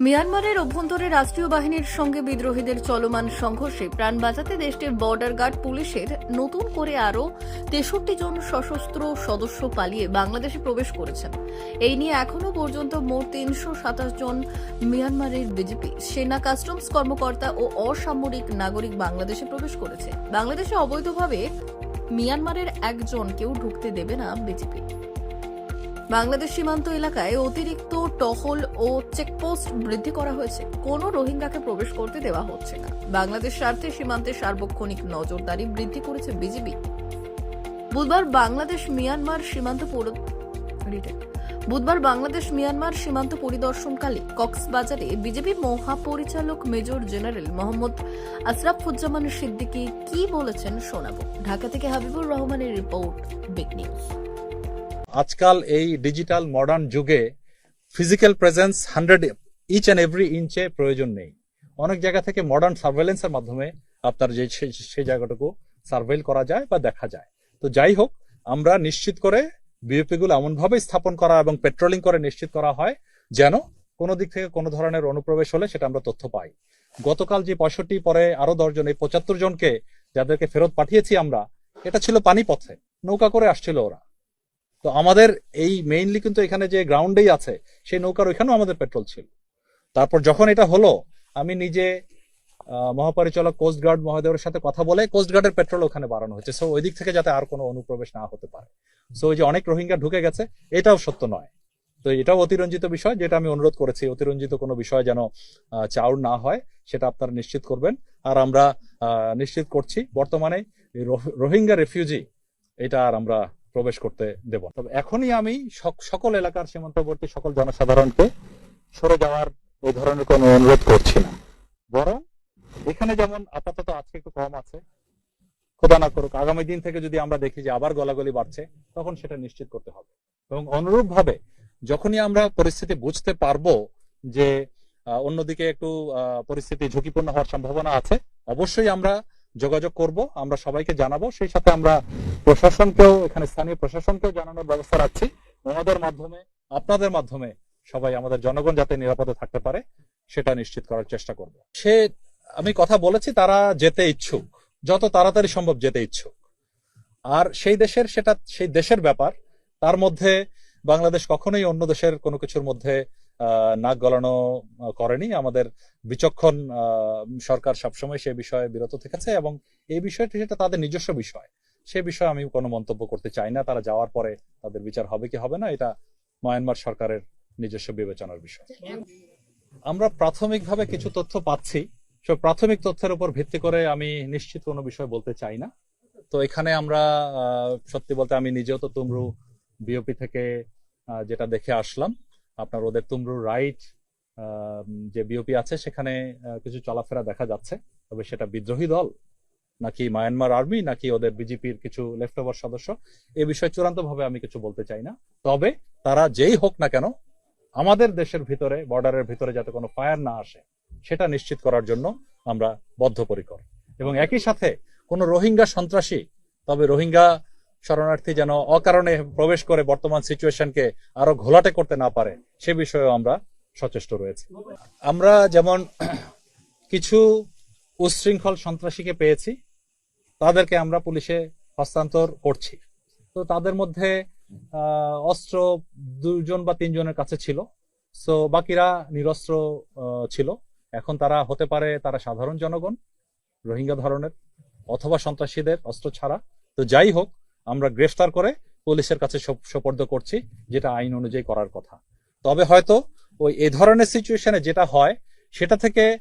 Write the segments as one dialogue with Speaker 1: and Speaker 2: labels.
Speaker 1: মিয়ানমারের অভ্যন্তরে রাষ্ট্রীয় বাহিনীর সঙ্গে বিদ্রোহীদের চলমান সংঘর্ষে প্রাণ বাঁচাতে দেশটির বর্ডার গার্ড পুলিশের নতুন করে আরও তেষট্টি জন সশস্ত্র সদস্য পালিয়ে বাংলাদেশে প্রবেশ করেছেন। এই নিয়ে এখনও পর্যন্ত মোট তিনশো সাতাশ জন মিয়ানমারের বিজেপি, সেনা কাস্টমস কর্মকর্তা ও অসামরিক নাগরিক বাংলাদেশে প্রবেশ করেছে। বাংলাদেশে অবৈধভাবে মিয়ানমারের একজনকেও ঢুকতে দেবে না বিজেপি। বাংলাদেশ সীমান্ত এলাকায় অতিরিক্ত টহল ও চেকপোস্ট বৃদ্ধি করা হয়েছে। কোনো রোহিঙ্গাকে প্রবেশ করতে দেওয়া হচ্ছে না। বাংলাদেশ স্বার্থে সীমান্তে সার্বক্ষণিক নজরদারি বৃদ্ধি করেছে বিজেপি বুধবার বাংলাদেশ মিয়ানমার সীমান্ত বুধবার বাংলাদেশ মিয়ানমার সীমান্ত পরিদর্শনকালে কক্সবাজারে বিজেপি মহাপরিচালক মেজর জেনারেল মোহাম্মদ আশরাফুজ্জামান সিদ্দিকী কি বলেছেন শোনাবো। ঢাকা থেকে হাবিবুর রহমানের রিপোর্ট বিগ নিউজ।
Speaker 2: আজকাল এই ডিজিটাল মডার্ন যুগে physical presence hundred each and every ইঞ্চে প্রয়োজন নেই। অনেক জায়গা থেকে মডার্ন সার্ভেলেন্সের মাধ্যমে আপনার যে সেই- জায়গাটুকু সার্ভেল করা যায় বা দেখা যায়। তো যাই হোক, আমরা নিশ্চিত করে বিওপি গুলো এমনভাবে স্থাপন করা এবং পেট্রোলিং করে নিশ্চিত করা হয় যেন কোনো দিক থেকে কোনো ধরনের অনুপ্রবেশ হলে সেটা আমরা তথ্য পাই। গতকাল যে পঁয়ষট্টি পরে আরও দশজন এই পঁচাত্তর জনকে যাদেরকে ফেরত পাঠিয়েছি আমরা, এটা ছিল পানিপথে, নৌকা করে আসছিল ওরা। তো আমাদের এই মেইনলি কিন্তু এখানে যে গ্রাউন্ডেই আছে, সেই নৌকার ওইখানেও আমাদের পেট্রোল ছিল। তারপর যখন এটা হলো, আমি নিজে মহাপরিচালক কোস্টগার্ড মহোদয়ের সাথে কথা বলে কোস্টগার্ডের পেট্রোল ওখানে বাড়ানো হয়েছে। সো ওই দিক থেকে যাতে আর কোনো অনুপ্রবেশ না হতে পারে। সো ওই যে অনেক রোহিঙ্গা ঢুকে গেছে, এটাও সত্য নয়। তো এটাও অতিরঞ্জিত বিষয়, যেটা আমি অনুরোধ করেছি, অতিরঞ্জিত কোনো বিষয় যেন চাউর না হয়, সেটা আপনারা নিশ্চিত করবেন। আর আমরা নিশ্চিত করছি, বর্তমানে রোহিঙ্গা রেফিউজি এটা আর আমরা প্রবেশ করতে দেব। তবে এখনই আমি সক- সকল এলাকার সীমান্তবর্তী সকল জনসাধারণকে সরে যাওয়ার এই ধরনের কোনো অনুরোধ করছি না। বরং এখানে যেমন আপাতত আজকে একটু কম আছে, খোদা না করুক, আগামী দিন থেকে যদি আমরা দেখি যে আবার গলাগলি বাড়ছে, তখন সেটা নিশ্চিত করতে হবে। এবং অনুরূপ ভাবে যখনই আমরা পরিস্থিতি বুঝতে পারব যে অন্যদিকে একটু পরিস্থিতি ঝুঁকিপূর্ণ হওয়ার সম্ভাবনা আছে, অবশ্যই আমরা যোগাযোগ করব, আমরা সবাইকে জানাব। সেই সাথে আমরা প্রশাসনকেও, এখানে স্থানীয় প্রশাসনকেও জানানোর ব্যবস্থা রাখছি। ওনাদের মাধ্যমে, আপনাদের মাধ্যমে সবাই আমাদের জনগণ যাতে নিরাপদে থাকতে পারে, সেটা নিশ্চিত করার চেষ্টা করব। সে, আমি কথা বলেছি, তারা যেতে ইচ্ছুক। যত তাড়াতাড়ি সম্ভব যেতে ইচ্ছুক। আর সেই দেশের, সেটা, সেই দেশের ব্যাপার, তার মধ্যে বাংলাদেশ কখনোই অন্য দেশের কোনো কিছুর মধ্যে নাক গলানো করেনি। আমাদের বিচক্ষণ সরকার সবসময় সে বিষয়ে বিরত থেকেছে এবং এই বিষয়টি সেটা তাদের নিজস্ব বিষয়। সে বিষয়ে আমি কোনো মন্তব্য করতে চাই না। তারা যাওয়ার পরে তাদের বিচার হবে কি হবে না, এটা মায়ানমার সরকারের নিজস্ব বিবেচনার বিষয়। আমরা প্রাথমিকভাবে কিছু তথ্য পাচ্ছি। সব প্রাথমিক তথ্যের উপর ভিত্তি করে আমি নিশ্চিত কোনো বিষয় বলতে চাই না। তো এখানে আমরা সত্যি বলতে আমি নিজেও তো তুমরু বিওপি থেকে যেটা দেখে আসলাম। আপনার ওদের তুমরু রাইট যে বিওপি আছে সেখানে কিছু চলাফেরা দেখা যাচ্ছে। তবে সেটা বিদ্রোহী দল, নাকি মায়ানমার আর্মি নাকি ওদের বিজেপির কিছু লেফট ওভার সদস্য, এ বিষয়ে চূড়ান্ত ভাবে আমি কিছু বলতে চাই না। তবে তারা যেই হোক না কেন, আমাদের দেশের ভিতরে বর্ডারের ভিতরে যাতে কোনো ফায়ার না আসে, সেটা নিশ্চিত করার জন্য আমরা বদ্ধপরিকর। এবং একই সাথে কোনো রোহিঙ্গা সন্ত্রাসী, তবে রোহিঙ্গা শরণার্থী যেন অকারণে প্রবেশ করে বর্তমান সিচুয়েশনকে আরও ঘোলাটে করতে না পারে, সে বিষয়েও আমরা সচেষ্ট রয়েছে। আমরা যেমন কিছু উচ্ছৃঙ্খল সন্ত্রাসীকে পেয়েছি, তাদেরকে আমরা পুলিশে হস্তান্তর করছি। তো তাদের মধ্যে অস্ত্র দুজন বা তিনজনের কাছে ছিল। সো বাকিরা নিরস্ত্র ছিল। এখন তারা হতে পারে তারা সাধারণ জনগণ, রোহিঙ্গা ধরনের, অথবা সন্ত্রাসীদের অস্ত্র ছাড়া। তো যাই হোক আমরা গ্রেফতার করে পুলিশের কাছে সপ- সোপর্দ করছি, যেটা আইন অনুযায়ী করার কথা। তবে হয়তো ওই এ ধরনের সিচুয়েশনে যেটা হয়, সেটা থেকে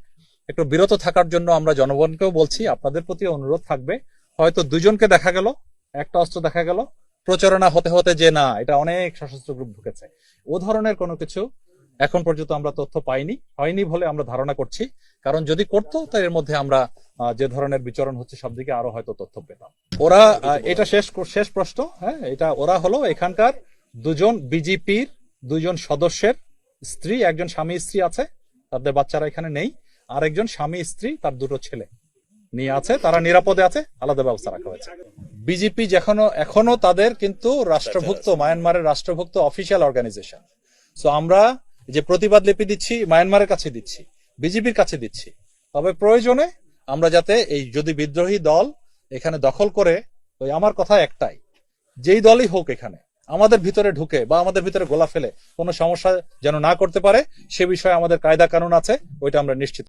Speaker 2: একটু বিরত থাকার জন্য আমরা জনগণকেও বলছি, আপনাদের প্রতি অনুরোধ থাকবে। হয়তো দুজনকে দেখা গেল, একটা অস্ত্র দেখা গেল, প্রচারণা হতে হতে যে না, এটা অনেক সশস্ত্র গ্রুপ ঢুকেছে। ও ধরনের কোনো কিছু এখন পর্যন্ত আমরা তথ্য পাইনি, হয়নি বলে আমরা ধারণা করছি। কারণ যদি করতো তো এর মধ্যে আমরা যে ধরনের বিচরণ হচ্ছে, সব দিকে আরও হয়তো তথ্য পেতাম। ওরা এটা শেষ শেষ প্রশ্ন হ্যাঁ? এটা ওরা হলো এখানকার দুজন বিজেপির দুজন সদস্যের স্ত্রী, একজন স্বামী স্ত্রী আছে, তাদের বাচ্চারা এখানে নেই আর একজন স্বামী স্ত্রী, তার দুটো ছেলে নিয়ে আছে, তারা নিরাপদে আছে, আলাদা ব্যবস্থা রাখা হয়েছে। বিজেপি যেখনো, এখনও তাদের কিন্তু রাষ্ট্রভুক্ত, মায়ানমারের রাষ্ট্রভুক্ত অফিসিয়াল অর্গানাইজেশন সো আমরা যে প্রতিবাদ লিপি দিচ্ছি, মায়ানমারের কাছে দিচ্ছি। বিজেপির কাছে দিচ্ছি। তবে প্রয়োজনে আমরা যাতে এই যদি বিদ্রোহী দল এখানে দখল করে, ওই আমার কথা একটাই, যেই দলই হোক এখানে, আমাদের ভিতরে ঢুকে বা আমাদের ভিতরে গোলা ফেলে কোনো সমস্যা যেন না করতে পারে, সে বিষয়ে আমাদের কায়দা কানুন আছে, ওইটা আমরা নিশ্চিত